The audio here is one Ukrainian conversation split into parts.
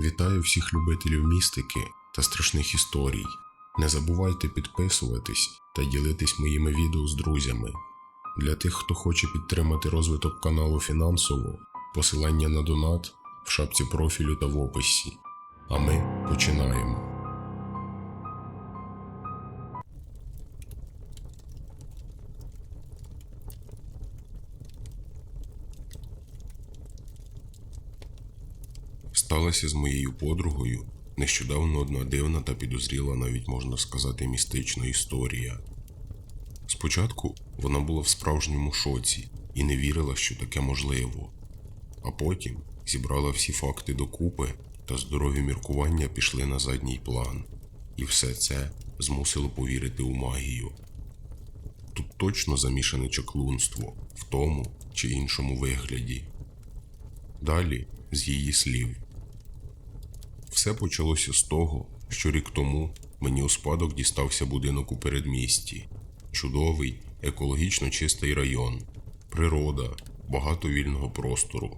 Вітаю всіх любителів містики та страшних історій. Не забувайте підписуватись та ділитись моїми відео з друзями. Для тих, хто хоче підтримати розвиток каналу фінансово, посилання на донат в шапці профілю та в описі. А ми починаємо. Сталася з моєю подругою нещодавно одна дивна та підозріла, навіть можна сказати, містична історія. Спочатку вона була в справжньому шоці і не вірила, що таке можливо, а потім зібрала всі факти докупи та здорові міркування пішли на задній план, і все це змусило повірити у магію. Тут точно замішане чаклунство в тому чи іншому вигляді. Далі з її слів. Все почалося з того, що рік тому мені у спадок дістався будинок у передмісті. Чудовий, екологічно чистий район, природа, багато вільного простору.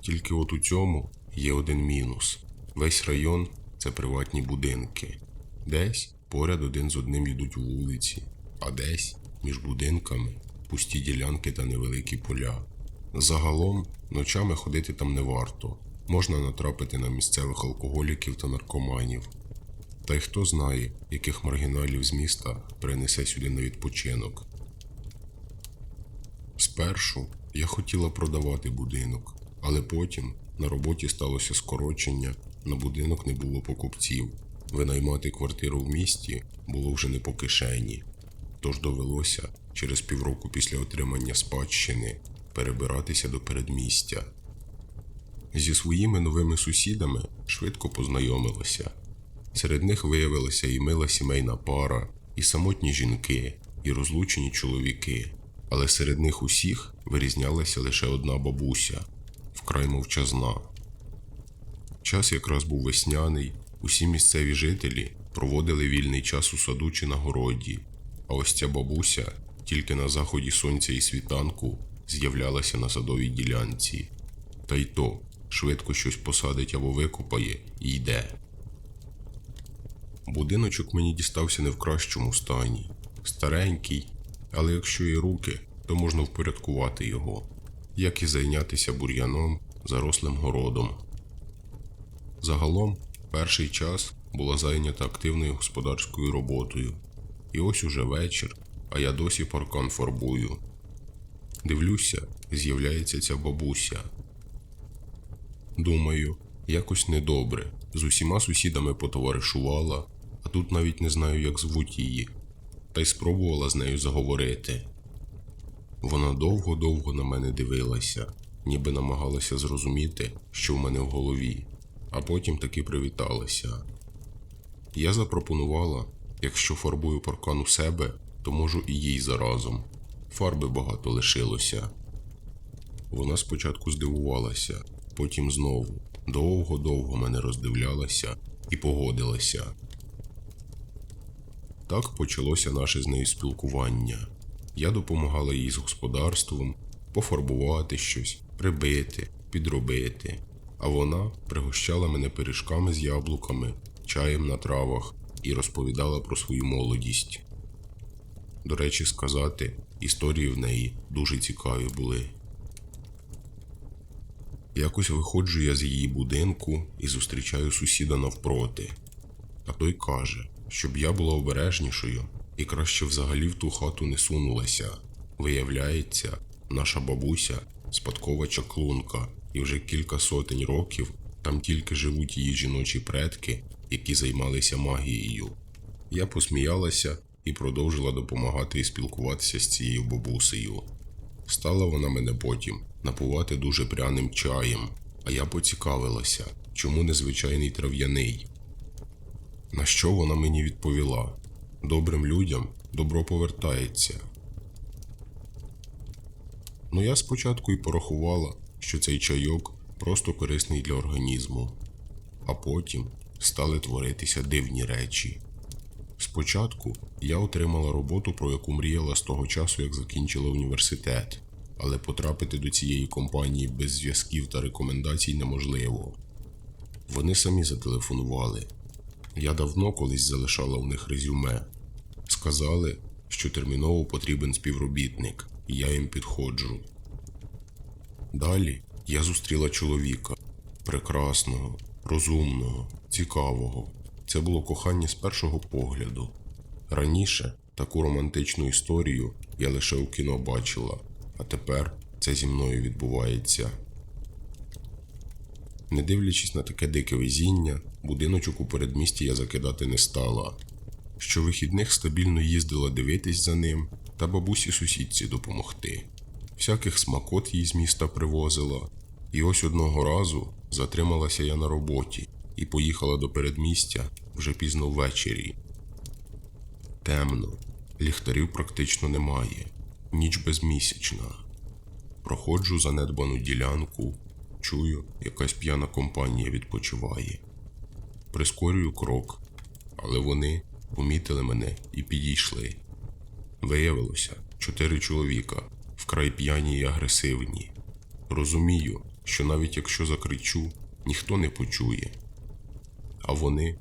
Тільки от у цьому є один мінус: весь район це приватні будинки. Десь поряд один з одним йдуть вулиці, а десь між будинками пусті ділянки та невеликі поля. Загалом ночами ходити там не варто. Можна натрапити на місцевих алкоголіків та наркоманів. Та й хто знає, яких маргіналів з міста принесе сюди на відпочинок. Спершу я хотіла продавати будинок, але потім на роботі сталося скорочення, на будинок не було покупців. Винаймати квартиру в місті було вже не по кишені. Тож довелося через півроку після отримання спадщини перебиратися до передмістя. Зі своїми новими сусідами швидко познайомилася. Серед них виявилася і мила сімейна пара, і самотні жінки, і розлучені чоловіки, але серед них усіх вирізнялася лише одна бабуся вкрай мовчазна. Час якраз був весняний, усі місцеві жителі проводили вільний час у саду чи на городі, а ось ця бабуся тільки на заході сонця і світанку з'являлася на садовій ділянці. Та й то швидко щось посадить або викопає і йде. Будиночок мені дістався не в кращому стані, старенький, але якщо є руки, то можна впорядкувати його, як і зайнятися бур'яном, зарослим городом. Загалом, перший час була зайнята активною господарською роботою, і ось уже вечір, а я досі паркан фарбую. Дивлюся, з'являється ця бабуся. Думаю, якось недобре. З усіма сусідами потоваришувала, а тут навіть не знаю, як звуть її, та й спробувала з нею заговорити. Вона довго-довго на мене дивилася, ніби намагалася зрозуміти, що в мене в голові, а потім таки привіталася. Я запропонувала, якщо фарбую паркан у себе, то можу і їй заразом. Фарби багато лишилося. Вона спочатку здивувалася, потім знову довго-довго мене роздивлялася і погодилася. Так почалося наше з нею спілкування. Я допомагала їй з господарством, пофарбувати щось, прибити, підробити, а вона пригощала мене пиріжками з яблуками, чаєм на травах і розповідала про свою молодість. До речі, сказати, історії в неї дуже цікаві були. Якось виходжу я з її будинку і зустрічаю сусіда навпроти. А той каже, щоб я була обережнішою і краще взагалі в ту хату не сунулася. Виявляється, наша бабуся спадкова чаклунка, і вже кілька сотень років там тільки живуть її жіночі предки, які займалися магією. Я посміялася і продовжила допомагати і спілкуватися з цією бабусею. Стала вона мене потім напувати дуже пряним чаєм, а я поцікавилася, чому незвичайний трав'яний. На що вона мені відповіла: добрим людям добро повертається. Ну я спочатку й порахувала, що цей чайок просто корисний для організму, а потім стали творитися дивні речі. Спочатку я отримала роботу, про яку мріяла з того часу, як закінчила університет, але потрапити до цієї компанії без зв'язків та рекомендацій неможливо. Вони самі зателефонували. Я давно колись залишала у них резюме. Сказали, що терміново потрібен співробітник, і я їм підходжу. Далі я зустріла чоловіка прекрасного, розумного, цікавого. Це було кохання з першого погляду. Раніше таку романтичну історію я лише у кіно бачила, а тепер це зі мною відбувається. Не дивлячись на таке дике везіння, будиночок у передмісті я закидати не стала. Щовихідних стабільно їздила дивитись за ним та бабусі сусідці допомогти. Всяких смакот їй з міста привозила. І ось одного разу затрималася я на роботі і поїхала до передмістя вже пізно ввечері. Темно, ліхтарів практично немає, ніч безмісячна. Проходжу занедбану ділянку, чую, якась п'яна компанія відпочиває. Прискорюю крок, але вони помітили мене і підійшли. Виявилося чотири чоловіка, вкрай п'яні і агресивні. Розумію, що навіть якщо закричу, ніхто не почує. А вони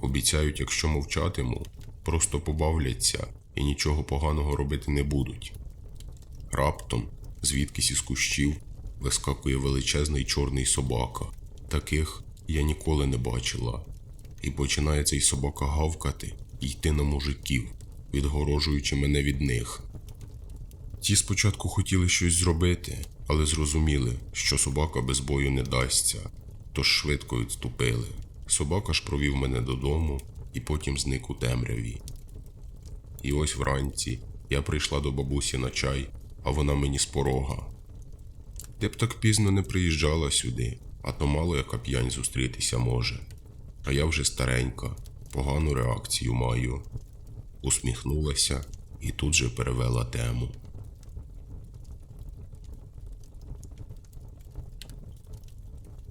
обіцяють, якщо мовчатиму, просто побавляться і нічого поганого робити не будуть. Раптом, звідкись із кущів, вискакує величезний чорний собака. Таких я ніколи не бачила. І починає цей собака гавкати і йти на мужиків, відгорожуючи мене від них. Ті спочатку хотіли щось зробити, але зрозуміли, що собака без бою не дасться, тож швидко відступили. Собака ж провів мене додому і потім зник у темряві. І ось вранці я прийшла до бабусі на чай, а вона мені з порога. Ти б так пізно не приїжджала сюди, а то мало яка п'янь зустрітися може. А я вже старенька, погану реакцію маю. Усміхнулася і тут же перевела тему.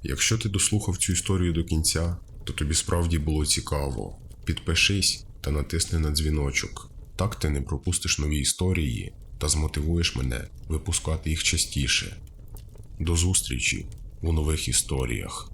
Якщо ти дослухав цю історію до кінця, то тобі справді було цікаво. Підпишись та натисни на дзвіночок. Так ти не пропустиш нові історії та змотивуєш мене випускати їх частіше. До зустрічі у нових історіях.